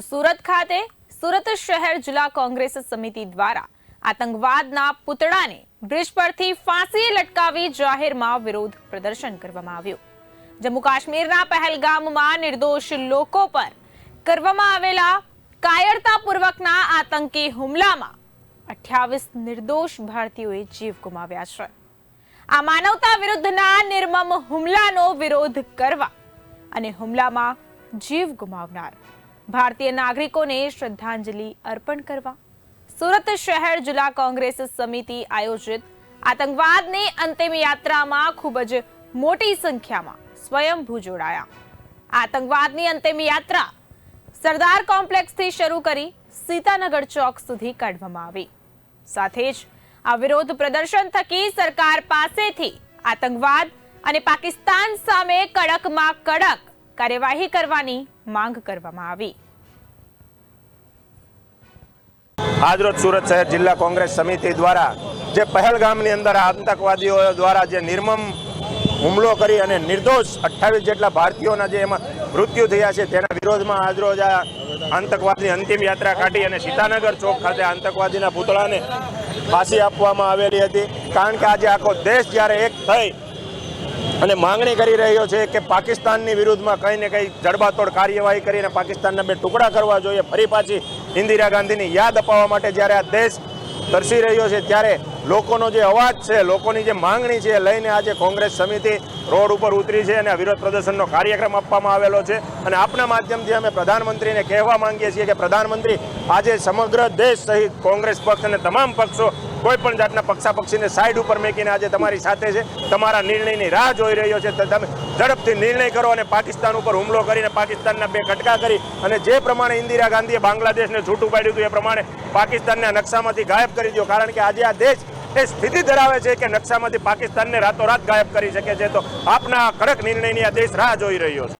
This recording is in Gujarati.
સુરત ખાતે સુરત શહેર જિલ્લા કોંગ્રેસ સમિતિ દ્વારા આતંકવાદના પુતળાને બ્રિજ પરથી ફાંસીએ લટકાવી જાહેરમાં વિરોધ પ્રદર્શન કરવામાં આવ્યું. જમ્મુ કાશ્મીરના પહેલગામમાં નિર્દોષ લોકો પર કરવામાં આવેલા કાયરતાપૂર્વકના આતંકી હુમલામાં અઠ્યાવીસ નિર્દોષ ભારતીયોએ જીવ ગુમાવ્યા છે. આ માનવતા વિરુદ્ધના નિર્મમ હુમલાનો વિરોધ કરવા અને હુમલામાં જીવ ગુમાવનાર ભારતીય નાગરિકોને શ્રદ્ધાંજલિ અર્પણ કરવા. સુરત શહેર જિલ્લા કોંગ્રેસ સમિતિ આયોજિત આતંકવાદની અંતિમ યાત્રામાં ખૂબ જ મોટી સંખ્યામાં સ્વયંભૂ જોડાયા. આતંકવાદની અંતિમ યાત્રા સરદાર કોમ્પ્લેક્સથી શરૂ કરી સીતાનગર ચોક સુધી કાઢવામાં આવી. સાથે જ આ વિરોધ પ્રદર્શન થકી સરકાર પાસેથી આતંકવાદ અને પાકિસ્તાન સામે કડકમાં કડક કાર્યવાહી કરવાની માંગ કરવામાં આવી. આજરોજ સુરત શહેર જિલ્લા કોંગ્રેસ સમિતિ દ્વારા જે પહેલગામની અંદર આતંકવાદીઓ દ્વારા જે નિર્મમ હુમલો કરી અને નિર્દોષ અઠ્ઠાવીસ જેટલા ભારતીયોના જે એમાં મૃત્યુ થયા છે તેના વિરોધમાં આજરોજ આ આતંકવાદની અંતિમ યાત્રા કાઢી અને સીતાનગર ચોક ખાતે આતંકવાદીના પૂતળાને ફાંસી આપવામાં આવેલી હતી. કારણ કે આજે આખો દેશ જ્યારે એક થઈ અને માંગણી કરી રહ્યો છે કે પાકિસ્તાનની વિરુદ્ધમાં કંઈ ને કંઈ જડબાતોડ કાર્યવાહી કરીને પાકિસ્તાનના બે ટુકડા કરવા જોઈએ. ફરી પાછી ઇન્દિરા ગાંધીની યાદ અપાવવા માટે જ્યારે આ દેશ તરસી રહ્યો છે, ત્યારે લોકોનો જે અવાજ છે, લોકોની જે માંગણી છે લઈને આજે કોંગ્રેસ સમિતિ રોડ ઉપર ઉતરી છે અને વિરોધ પ્રદર્શનનો કાર્યક્રમ આપવામાં આવેલો છે. અને આપના માધ્યમથી અમે પ્રધાનમંત્રીને કહેવા માંગીએ છીએ કે પ્રધાનમંત્રી આજે સમગ્ર દેશ સહિત કોંગ્રેસ પક્ષ અને તમામ પક્ષો કોઈ પણ જાતના પક્ષાપક્ષીને સાઈડ ઉપર મેકીને આજે તમારી સાથે છે. તમારા નિર્ણયની રાહ જોઈ રહ્યો છે. તમે ઝડપથી નિર્ણય કરો અને પાકિસ્તાન ઉપર હુમલો કરીને પાકિસ્તાનના બે કટકા કરી અને જે પ્રમાણે ઇન્દિરા ગાંધીએ બાંગ્લાદેશને છૂટું પાડ્યું હતું એ પ્રમાણે પાકિસ્તાનના નકશામાંથી ગાયબ કરી દો. કારણ કે આજે આ દેશ એ સ્થિતિ ધરાવે છે કે નકશામાંથી પાકિસ્તાનને રાતોરાત ગાયબ કરી શકે છે. તો આપના કડક નિર્ણયની આ દેશ રાહ જોઈ રહ્યો છે.